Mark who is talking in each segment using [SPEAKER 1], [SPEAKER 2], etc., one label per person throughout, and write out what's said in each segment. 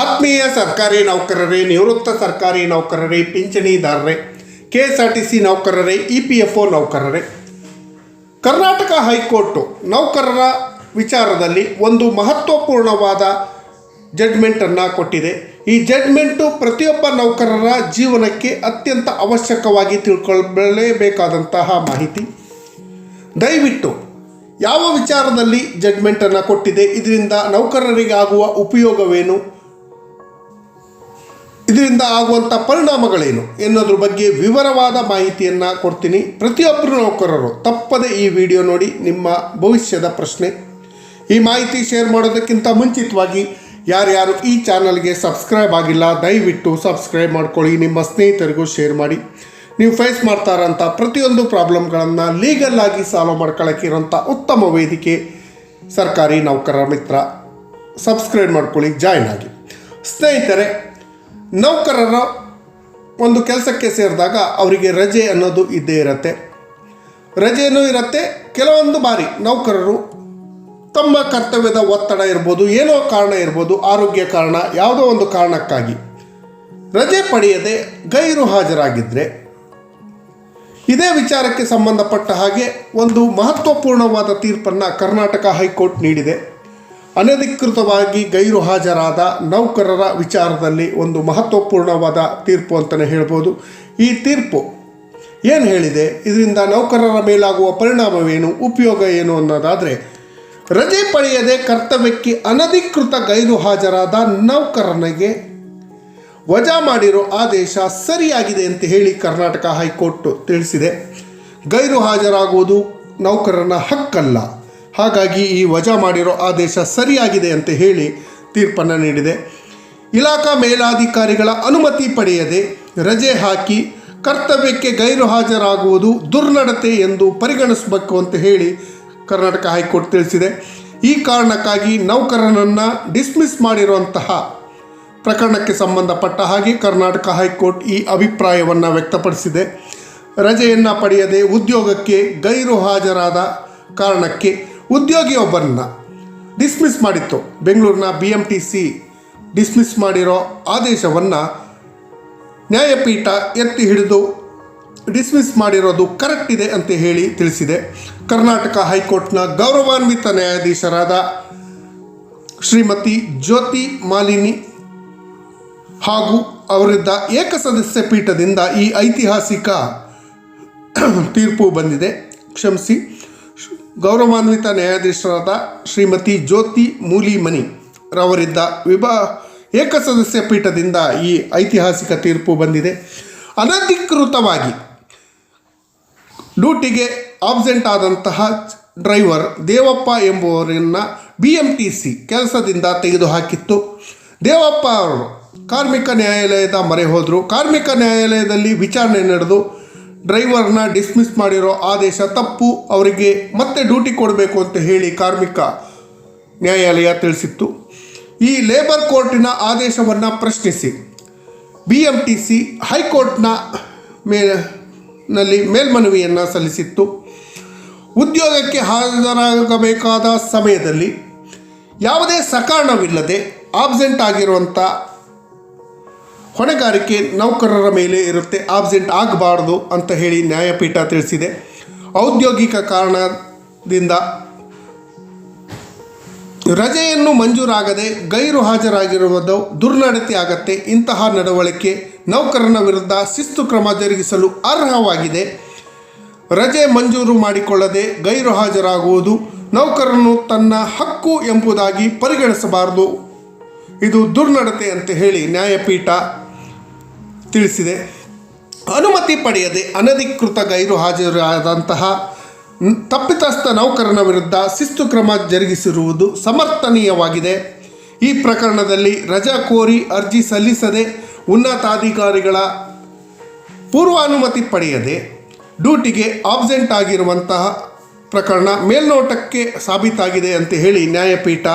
[SPEAKER 1] ಆತ್ಮೀಯ ಸರ್ಕಾರಿ ನೌಕರರೇ, ನಿವೃತ್ತ ಸರ್ಕಾರಿ ನೌಕರರೇ, ಪಿಂಚಣಿದಾರರೇ K S R T C ನೌಕರರೇ, E P F O ನೌಕರರೇ. ಕರ್ನಾಟಕ ಹೈಕೋರ್ಟು ನೌಕರರ ವಿಚಾರದಲ್ಲಿ ಒಂದು ಮಹತ್ವಪೂರ್ಣವಾದ ಜಡ್ಮೆಂಟನ್ನು ಕೊಟ್ಟಿದೆ. ಈ ಜಡ್ಮೆಂಟು ಪ್ರತಿಯೊಬ್ಬ ನೌಕರರ ಜೀವನಕ್ಕೆ ಅತ್ಯಂತ ಅವಶ್ಯಕವಾಗಿ ತಿಳ್ಕೊಳ್ಳಲೇಬೇಕಾದಂತಹ ಮಾಹಿತಿ. ದಯವಿಟ್ಟು ಯಾವ ವಿಚಾರದಲ್ಲಿ ಜಡ್ಮೆಂಟನ್ನು ಕೊಟ್ಟಿದೆ, ಇದರಿಂದ ನೌಕರರಿಗಾಗುವ ಉಪಯೋಗವೇನು? ಇದರಿಂದ ಆಗುವಂಥ ಪರಿಣಾಮಗಳೇನು ಎನ್ನೋದ್ರ ಬಗ್ಗೆ ವಿವರವಾದ ಮಾಹಿತಿಯನ್ನು ಕೊಡ್ತೀನಿ. ಪ್ರತಿಯೊಬ್ಬರು ನೌಕರರು ತಪ್ಪದೆ ಈ ವಿಡಿಯೋ ನೋಡಿ ನಿಮ್ಮ ಭವಿಷ್ಯದ ಪ್ರಶ್ನೆ. ಈ ಮಾಹಿತಿ ಶೇರ್ ಮಾಡೋದಕ್ಕಿಂತ ಮುಂಚಿತವಾಗಿ ಯಾರ್ಯಾರು ಈ ಚಾನಲ್ಗೆ ಸಬ್ಸ್ಕ್ರೈಬ್ ಆಗಿಲ್ಲ, ದಯವಿಟ್ಟು ಸಬ್ಸ್ಕ್ರೈಬ್ ಮಾಡ್ಕೊಳ್ಳಿ, ನಿಮ್ಮ ಸ್ನೇಹಿತರಿಗೂ ಶೇರ್ ಮಾಡಿ. ನೀವು ಫೇಸ್ ಮಾಡ್ತಾರಂಥ ಪ್ರತಿಯೊಂದು ಪ್ರಾಬ್ಲಮ್ಗಳನ್ನು ಲೀಗಲ್ ಆಗಿ ಸಾಲ್ವ್ ಮಾಡ್ಕೊಳ್ಳೋಕ್ಕಿರೋಂಥ ಉತ್ತಮ ವೇದಿಕೆ ಸರ್ಕಾರಿ ನೌಕರರ ಮಿತ್ರ. ಸಬ್ಸ್ಕ್ರೈಬ್ ಮಾಡ್ಕೊಳ್ಳಿ, ಜಾಯ್ನ್ ಆಗಿ. ಸ್ನೇಹಿತರೆ ನೌಕರರ ಒಂದು ಕೆಲಸಕ್ಕೆ ಸೇರಿದಾಗ ಅವರಿಗೆ ರಜೆ ಅನ್ನೋದು ಇದ್ದೇ ಇರುತ್ತೆ. ರಜೆಯೂ ಇರುತ್ತೆ. ಕೆಲವೊಂದು ಬಾರಿ ನೌಕರರು ತಮ್ಮ ಕರ್ತವ್ಯದ ಒತ್ತಡ ಇರ್ಬೋದು, ಏನೋ ಕಾರಣ ಇರ್ಬೋದು, ಆರೋಗ್ಯ ಕಾರಣ, ಯಾವುದೋ ಒಂದು ಕಾರಣಕ್ಕಾಗಿ ರಜೆ ಪಡೆಯದೆ ಗೈರು ಹಾಜರಾಗಿದ್ದರೆ ಇದೇ ವಿಚಾರಕ್ಕೆ ಸಂಬಂಧಪಟ್ಟ ಹಾಗೆ ಒಂದು ಮಹತ್ವಪೂರ್ಣವಾದ ತೀರ್ಪನ್ನು ಕರ್ನಾಟಕ ಹೈಕೋರ್ಟ್ ನೀಡಿದೆ. ಅನಧಿಕೃತವಾಗಿ ಗೈರು ಹಾಜರಾದ ನೌಕರರ ವಿಚಾರದಲ್ಲಿ ಒಂದು ಮಹತ್ವಪೂರ್ಣವಾದ ತೀರ್ಪು ಅಂತಲೇ ಹೇಳ್ಬೋದು. ಈ ತೀರ್ಪು ಏನು ಹೇಳಿದೆ? ಇದರಿಂದ ನೌಕರರ ಮೇಲಾಗುವ ಪರಿಣಾಮವೇನು? ಉಪಯೋಗ ಏನು ಅನ್ನೋದಾದರೆ, ರಜೆ ಪಡೆಯದೆ ಕರ್ತವ್ಯಕ್ಕೆ ಅನಧಿಕೃತ ಗೈರು ಹಾಜರಾದ ನೌಕರನಿಗೆ ವಜಾ ಮಾಡಿರೋ ಆದೇಶ ಸರಿಯಾಗಿದೆ ಅಂತ ಹೇಳಿ ಕರ್ನಾಟಕ ಹೈಕೋರ್ಟ್ ತಿಳಿಸಿದೆ. ಗೈರು ಹಾಜರಾಗುವುದು ನೌಕರನ ಹಕ್ಕಲ್ಲ. ಹಾಗಾಗಿ ಈ ವಜಾ ಮಾಡಿರೋ ಆದೇಶ ಸರಿಯಾಗಿದೆ ಅಂತ ಹೇಳಿ ತೀರ್ಪನ್ನು ನೀಡಿದೆ. ಇಲಾಖಾ ಮೇಲಾಧಿಕಾರಿಗಳ ಅನುಮತಿ ಪಡೆಯದೆ ರಜೆ ಹಾಕಿ ಕರ್ತವ್ಯಕ್ಕೆ ಗೈರು ಹಾಜರಾಗುವುದು ದುರ್ನಡತೆ ಎಂದು ಪರಿಗಣಿಸಬೇಕು ಅಂತ ಹೇಳಿ ಕರ್ನಾಟಕ ಹೈಕೋರ್ಟ್ ತಿಳಿಸಿದೆ. ಈ ಕಾರಣಕ್ಕಾಗಿ ನೌಕರನನ್ನು ಡಿಸ್ಮಿಸ್ ಮಾಡಿರುವಂತಹ ಪ್ರಕರಣಕ್ಕೆ ಸಂಬಂಧಪಟ್ಟ ಹಾಗೆ ಕರ್ನಾಟಕ ಹೈಕೋರ್ಟ್ ಈ ಅಭಿಪ್ರಾಯವನ್ನು ವ್ಯಕ್ತಪಡಿಸಿದೆ. ರಜೆಯನ್ನು ಪಡೆಯದೆ ಉದ್ಯೋಗಕ್ಕೆ ಗೈರು ಹಾಜರಾದ ಕಾರಣಕ್ಕೆ ಉದ್ಯೋಗಿಯೊಬ್ಬರನ್ನ ಡಿಸ್ಮಿಸ್ ಮಾಡಿತ್ತು. ಬೆಂಗಳೂರಿನ B M T C dismiss ಮಾಡಿರೋ ಆದೇಶವನ್ನು ನ್ಯಾಯಪೀಠ ಎತ್ತಿ ಹಿಡಿದು ಡಿಸ್ಮಿಸ್ ಮಾಡಿರೋದು ಕರೆಕ್ಟ್ ಇದೆ ಅಂತ ಹೇಳಿ ತಿಳಿಸಿದೆ. ಕರ್ನಾಟಕ ಹೈಕೋರ್ಟ್ನ ಗೌರವಾನ್ವಿತ ನ್ಯಾಯಾಧೀಶರಾದ ಶ್ರೀಮತಿ ಜ್ಯೋತಿ ಮಾಲಿನಿ ಹಾಗೂ ಅವರಿದ್ದ ಏಕಸದಸ್ಯ ಪೀಠದಿಂದ ಈ ಐತಿಹಾಸಿಕ ತೀರ್ಪು ಬಂದಿದೆ. ಕ್ಷಮಿಸಿ. ಗೌರವಾನ್ವಿತ ನ್ಯಾಯಾಧೀಶರಾದ ಶ್ರೀಮತಿ ಜ್ಯೋತಿ ಮೂಲಿಮನಿ ರವರಿದ್ದ ವಿಭಾ ಏಕಸದಸ್ಯ ಪೀಠದಿಂದ ಈ ಐತಿಹಾಸಿಕ ತೀರ್ಪು ಬಂದಿದೆ. ಅನಧಿಕೃತವಾಗಿ ಡ್ಯೂಟಿಗೆ ಆಬ್ಸೆಂಟ್ ಆದಂತಹ ಡ್ರೈವರ್ ದೇವಪ್ಪ ಎಂಬುವರನ್ನು ಬಿ ಎಂ ಟಿ ಸಿ ಕೆಲಸದಿಂದ ತೆಗೆದುಹಾಕಿತ್ತು. ದೇವಪ್ಪ ಅವರು ಕಾರ್ಮಿಕ ನ್ಯಾಯಾಲಯದ ಮೊರೆ ಹೋದರು. ಕಾರ್ಮಿಕ ನ್ಯಾಯಾಲಯದಲ್ಲಿ ವಿಚಾರಣೆ ನಡೆದು ಡ್ರೈವರ್ನ ಡಿಸ್ಮಿಸ್ ಮಾಡಿರೋ ಆದೇಶ ತಪ್ಪು, ಅವರಿಗೆ ಮತ್ತೆ ಡ್ಯೂಟಿ ಕೊಡಬೇಕು ಅಂತ ಹೇಳಿ ಕಾರ್ಮಿಕ ನ್ಯಾಯಾಲಯ ತಿಳಿಸಿತ್ತು. ಈ ಲೇಬರ್ ಕೋರ್ಟಿನ ಆದೇಶವನ್ನು ಪ್ರಶ್ನಿಸಿ. ಬಿ ಎಂ ಟಿ ಸಿ ಹೈಕೋರ್ಟ್ನ ಮೇ, ನಲ್ಲಿ ಮೇಲ್ಮನವಿಯನ್ನು ಸಲ್ಲಿಸಿತ್ತು. ಉದ್ಯೋಗಕ್ಕೆ ಹಾಜರಾಗಬೇಕಾದ ಸಮಯದಲ್ಲಿ ಯಾವುದೇ ಸಕಾರಣವಿಲ್ಲದೆ ಆಬ್ಸೆಂಟ್ ಆಗಿರುವಂಥ ಹೊಣೆಗಾರಿಕೆ ನೌಕರರ ಮೇಲೆ ಇರುತ್ತೆ ಆಬ್ಸೆಂಟ್ ಆಗಬಾರ್ದು ಅಂತ ಹೇಳಿ ನ್ಯಾಯಪೀಠ ತಿಳಿಸಿದೆ. ಔದ್ಯೋಗಿಕ ಕಾರಣದಿಂದ ರಜೆಯನ್ನು ಮಂಜೂರಾಗದೆ ಗೈರು ಹಾಜರಾಗಿರುವುದು ದುರ್ನಡತೆ ಆಗತ್ತೆ. ಇಂತಹ ನಡವಳಿಕೆ ನೌಕರನ ವಿರುದ್ಧ ಶಿಸ್ತು ಕ್ರಮ ಜರುಗಿಸಲು ಅರ್ಹವಾಗಿದೆ. ರಜೆ ಮಂಜೂರು ಮಾಡಿಕೊಳ್ಳದೆ ಗೈರು ಹಾಜರಾಗುವುದು ನೌಕರನು ತನ್ನ ಹಕ್ಕು ಎಂಬುದಾಗಿ ಪರಿಗಣಿಸಬಾರದು. ಇದು ದುರ್ನಡತೆ ಅಂತ ಹೇಳಿ ನ್ಯಾಯಪೀಠ ತಿಳಿಸಿದೆ. ಅನುಮತಿ ಪಡೆಯದೆ ಅನಧಿಕೃತ ಗೈರು ಹಾಜರಾದಂತಹ ತಪ್ಪಿತಸ್ಥ ನೌಕರನ ವಿರುದ್ಧ ಶಿಸ್ತು ಕ್ರಮ ಜರುಗಿಸಿರುವುದು ಸಮರ್ಥನೀಯವಾಗಿದೆ. ಈ ಪ್ರಕರಣದಲ್ಲಿ ರಜಾ ಕೋರಿ ಅರ್ಜಿ ಸಲ್ಲಿಸದೆ ಉನ್ನತಾಧಿಕಾರಿಗಳ ಪೂರ್ವಾನುಮತಿ ಪಡೆಯದೆ ಡ್ಯೂಟಿಗೆ ಆಬ್ಸೆಂಟ್ ಆಗಿರುವಂತಹ ಪ್ರಕರಣ ಮೇಲ್ನೋಟಕ್ಕೆ ಸಾಬೀತಾಗಿದೆ ಅಂತ ಹೇಳಿ ನ್ಯಾಯಪೀಠ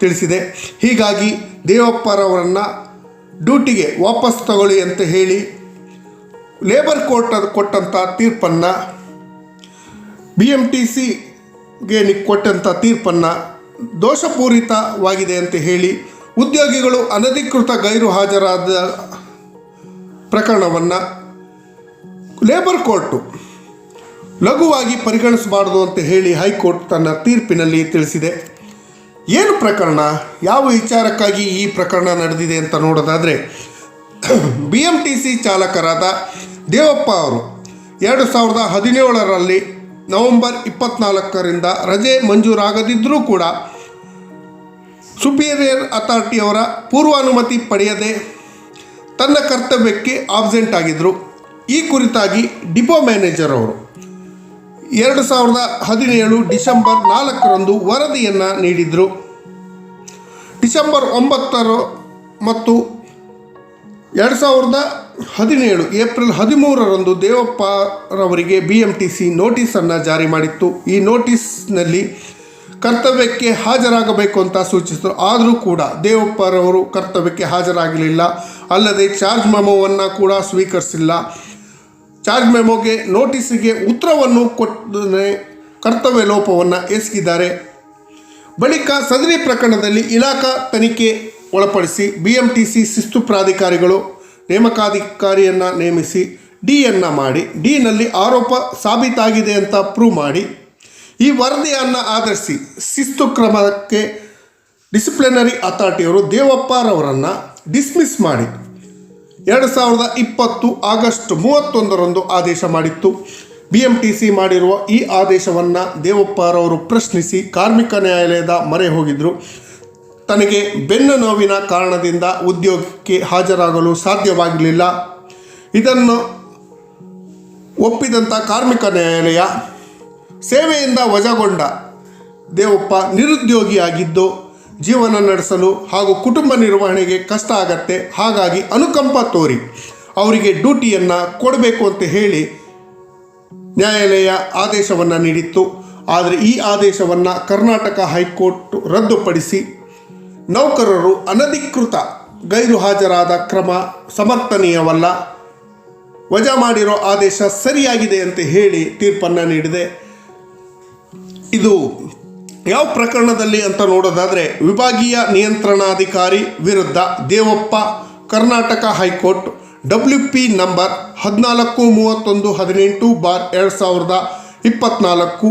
[SPEAKER 1] ತಿಳಿಸಿದೆ. ಹೀಗಾಗಿ ದೇವಪ್ಪರವರನ್ನು ಡ್ಯೂಟಿಗೆ ವಾಪಸ್ ತಗೊಳ್ಳಿ ಅಂತ ಹೇಳಿ ಲೇಬರ್ ಕೋರ್ಟ್ ಅದು ಕೊಟ್ಟಂಥ ತೀರ್ಪನ್ನು ಬಿ ಎಂ ಟಿ ಸಿಗೆ ಕೊಟ್ಟಂಥ ತೀರ್ಪನ್ನು ದೋಷಪೂರಿತವಾಗಿದೆ ಅಂತ ಹೇಳಿ ಉದ್ಯೋಗಿಗಳು ಅನಧಿಕೃತ ಗೈರು ಹಾಜರಾದ ಪ್ರಕರಣವನ್ನು ಲೇಬರ್ ಕೋರ್ಟು ಲಘುವಾಗಿ ಪರಿಗಣಿಸಬಾರದು ಅಂತ ಹೇಳಿ ಹೈಕೋರ್ಟ್ ತನ್ನ ತೀರ್ಪಿನಲ್ಲಿ ತಿಳಿಸಿದೆ. ಏನು ಪ್ರಕರಣ? ಯಾವ ವಿಚಾರಕ್ಕಾಗಿ ಈ ಪ್ರಕರಣ ನಡೆದಿದೆ ಅಂತ ನೋಡೋದಾದರೆ ಬಿ ಎಂ ಟಿ ಸಿ ಚಾಲಕರಾದ ದೇವಪ್ಪ ಅವರು ಎರಡು ಸಾವಿರದ ಹದಿನೇಳರಲ್ಲಿ ನವೆಂಬರ್ ಇಪ್ಪತ್ನಾಲ್ಕರಿಂದ ರಜೆ ಮಂಜೂರಾಗದಿದ್ದರೂ ಕೂಡ ಸುಪೀರಿಯರ್ ಅಥಾರಿಟಿಯವರ ಪೂರ್ವಾನುಮತಿ ಪಡೆಯದೆ ತನ್ನ ಕರ್ತವ್ಯಕ್ಕೆ ಆಬ್ಸೆಂಟ್ ಆಗಿದ್ದರು ಈ ಕುರಿತಾಗಿ ಡಿಪೋ ಮ್ಯಾನೇಜರ್ ಅವರು ಎರಡು ಸಾವಿರದ ಹದಿನೇಳು ಡಿಸೆಂಬರ್ ನಾಲ್ಕರಂದು ವರದಿಯನ್ನು ನೀಡಿದರು. ಡಿಸೆಂಬರ್ ಒಂಬತ್ತರ ಮತ್ತು ಎರಡು ಸಾವಿರದ ಹದಿನೇಳು ಏಪ್ರಿಲ್ ಹದಿಮೂರರಂದು ದೇವಪ್ಪರವರಿಗೆ ಬಿ ಎಂ ಟಿ ಸಿ ನೋಟಿಸನ್ನು ಜಾರಿ ಮಾಡಿತ್ತು. ಈ ನೋಟಿಸ್ನಲ್ಲಿ ಕರ್ತವ್ಯಕ್ಕೆ ಹಾಜರಾಗಬೇಕು ಅಂತ ಸೂಚಿಸಿದರು. ಆದರೂ ಕೂಡ ದೇವಪ್ಪರವರು ಕರ್ತವ್ಯಕ್ಕೆ ಹಾಜರಾಗಲಿಲ್ಲ. ಅಲ್ಲದೆ ಚಾರ್ಜ್ ಮೆಮೋವನ್ನು ಕೂಡ ಸ್ವೀಕರಿಸಿಲ್ಲ. ಚಾರ್ಜ್ ಮೆಮೋಗೆ ನೋಟಿಸ್ಗೆ ಉತ್ತರವನ್ನು ಕೊಟ್ಟನೆ ಕರ್ತವ್ಯ ಲೋಪವನ್ನು ಎಸಗಿದ್ದಾರೆ. ಬಳಿಕ ಸದರಿ ಪ್ರಕರಣದಲ್ಲಿ ಇಲಾಖಾ ತನಿಖೆ ಒಳಪಡಿಸಿ ಬಿ ಎಂ ಟಿ ಸಿ ಶಿಸ್ತು ಪ್ರಾಧಿಕಾರಿಗಳು ನೇಮಕಾಧಿಕಾರಿಯನ್ನು ನೇಮಿಸಿ ಡಿಯನ್ನು ಮಾಡಿ, ಡಿನಲ್ಲಿ ಆರೋಪ ಸಾಬೀತಾಗಿದೆ ಅಂತ ಪ್ರೂವ್ ಮಾಡಿ, ಈ ವರದಿಯನ್ನು ಆಧರಿಸಿ ಶಿಸ್ತು ಕ್ರಮಕ್ಕೆ ಡಿಸಿಪ್ಲಿನರಿ ಅಥಾರಿಟಿಯವರು ದೇವಪ್ಪರವರನ್ನು ಡಿಸ್ಮಿಸ್ ಮಾಡಿ. ಎರಡು ಸಾವಿರದ ಇಪ್ಪತ್ತು ಆಗಸ್ಟ್ ಮೂವತ್ತೊಂದರಂದು ಆದೇಶ ಮಾಡಿತ್ತು. ಬಿ ಎಂ ಟಿ ಸಿ ಮಾಡಿರುವ ಈ ಆದೇಶವನ್ನು ದೇವಪ್ಪರವರು ಪ್ರಶ್ನಿಸಿ ಕಾರ್ಮಿಕ ನ್ಯಾಯಾಲಯದ ಮೊರೆ ಹೋಗಿದ್ದರು ತನಗೆ ಬೆನ್ನು ನೋವಿನ ಕಾರಣದಿಂದ ಉದ್ಯೋಗಕ್ಕೆ ಹಾಜರಾಗಲು ಸಾಧ್ಯವಾಗಲಿಲ್ಲ ಇದನ್ನು ಒಪ್ಪಿದಂಥ ಕಾರ್ಮಿಕ ನ್ಯಾಯಾಲಯ ಸೇವೆಯಿಂದ ವಜಾಗೊಂಡ ದೇವಪ್ಪ ನಿರುದ್ಯೋಗಿಯಾಗಿದ್ದು ಜೀವನ ನಡೆಸಲು ಹಾಗೂ ಕುಟುಂಬ ನಿರ್ವಹಣೆಗೆ ಕಷ್ಟ ಆಗತ್ತೆ. ಹಾಗಾಗಿ ಅನುಕಂಪ ತೋರಿ. ಅವರಿಗೆ ಡ್ಯೂಟಿಯನ್ನು ಕೊಡಬೇಕು ಅಂತ ಹೇಳಿ ನ್ಯಾಯಾಲಯ ಆದೇಶವನ್ನು ನೀಡಿತ್ತು. ಆದರೆ ಈ ಆದೇಶವನ್ನು ಕರ್ನಾಟಕ ಹೈಕೋರ್ಟ್ ರದ್ದುಪಡಿಸಿ ನೌಕರರು ಅನಧಿಕೃತ ಗೈರು ಹಾಜರಾದ ಕ್ರಮ ಸಮರ್ಥನೀಯವಲ್ಲ. ವಜಾ ಮಾಡಿರೋ ಆದೇಶ ಸರಿಯಾಗಿದೆ ಅಂತ ಹೇಳಿ ತೀರ್ಪನ್ನು ನೀಡಿದೆ. ಇದು ಯಾವ ಪ್ರಕರಣದಲ್ಲಿ ಅಂತ ನೋಡೋದಾದರೆ ವಿಭಾಗೀಯ ನಿಯಂತ್ರಣಾಧಿಕಾರಿ ವಿರುದ್ಧ Devappa, Karnataka high court W P number ಹದಿನಾಲ್ಕು, ಮೂವತ್ತೊಂದು, ಹದಿನೆಂಟು, ಬಾರ್ ಎರಡು ಸಾವಿರದ ಇಪ್ಪತ್ತ್ನಾಲ್ಕು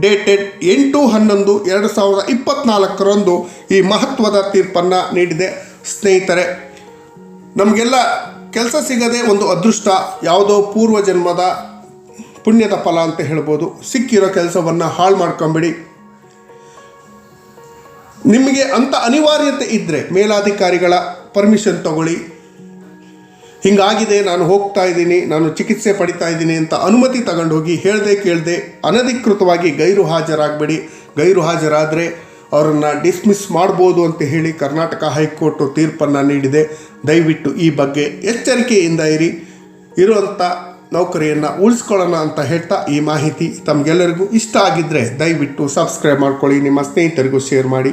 [SPEAKER 1] ಡೇಟೆಡ್ ಎಂಟು ಹನ್ನೊಂದು, ಎರಡು ಸಾವಿರದ ಇಪ್ಪತ್ತ್ನಾಲ್ಕರಂದು ಈ ಮಹತ್ವದ ತೀರ್ಪನ್ನು ನೀಡಿದೆ. ಸ್ನೇಹಿತರೆ, ನಮಗೆಲ್ಲ ಕೆಲಸ ಸಿಗದೆ ಒಂದು ಅದೃಷ್ಟ, ಯಾವುದೋ ಪೂರ್ವ ಜನ್ಮದ ಪುಣ್ಯದ ಫಲ ಅಂತ ಹೇಳ್ಬೋದು. ಸಿಕ್ಕಿರೋ ಕೆಲಸವನ್ನು ಹಾಳು ಮಾಡ್ಕೊಂಬಿಡಿ. ನಿಮಗೆ ಅಂತ ಅನಿವಾರ್ಯತೆ ಇದ್ದರೆ ಮೇಲಾಧಿಕಾರಿಗಳ ಪರ್ಮಿಷನ್ ತಗೊಳ್ಳಿ. ಹಿಂಗಾಗಿದೆ, ನಾನು ಹೋಗ್ತಾ ಇದ್ದೀನಿ, ನಾನು ಚಿಕಿತ್ಸೆ ಪಡಿತಾ ಇದ್ದೀನಿ ಅಂತ ಅನುಮತಿ ತಗೊಂಡೋಗಿ ಹೇಳ್ದೆ ಕೇಳದೆ ಅನಧಿಕೃತವಾಗಿ ಗೈರು ಹಾಜರಾಗಬೇಡಿ. ಗೈರು ಹಾಜರಾದರೆ ಅವರನ್ನು ಡಿಸ್ಮಿಸ್ ಮಾಡ್ಬೋದು ಅಂತ ಹೇಳಿ ಕರ್ನಾಟಕ ಹೈಕೋರ್ಟು ತೀರ್ಪನ್ನು ನೀಡಿದೆ. ದಯವಿಟ್ಟು ಈ ಬಗ್ಗೆ ಎಚ್ಚರಿಕೆಯಿಂದ ಇರಿ. ಇರುವಂಥ ನೌಕರಿಯನ್ನು ಉಳಿಸ್ಕೊಳ್ಳೋಣ ಅಂತ ಹೇಳ್ತಾ ಈ ಮಾಹಿತಿ ತಮಗೆಲ್ಲರಿಗೂ ಇಷ್ಟ ಆಗಿದ್ದರೆ ದಯವಿಟ್ಟು ಸಬ್ಸ್ಕ್ರೈಬ್ ಮಾಡ್ಕೊಳ್ಳಿ, ನಿಮ್ಮ ಸ್ನೇಹಿತರಿಗೂ ಶೇರ್ ಮಾಡಿ.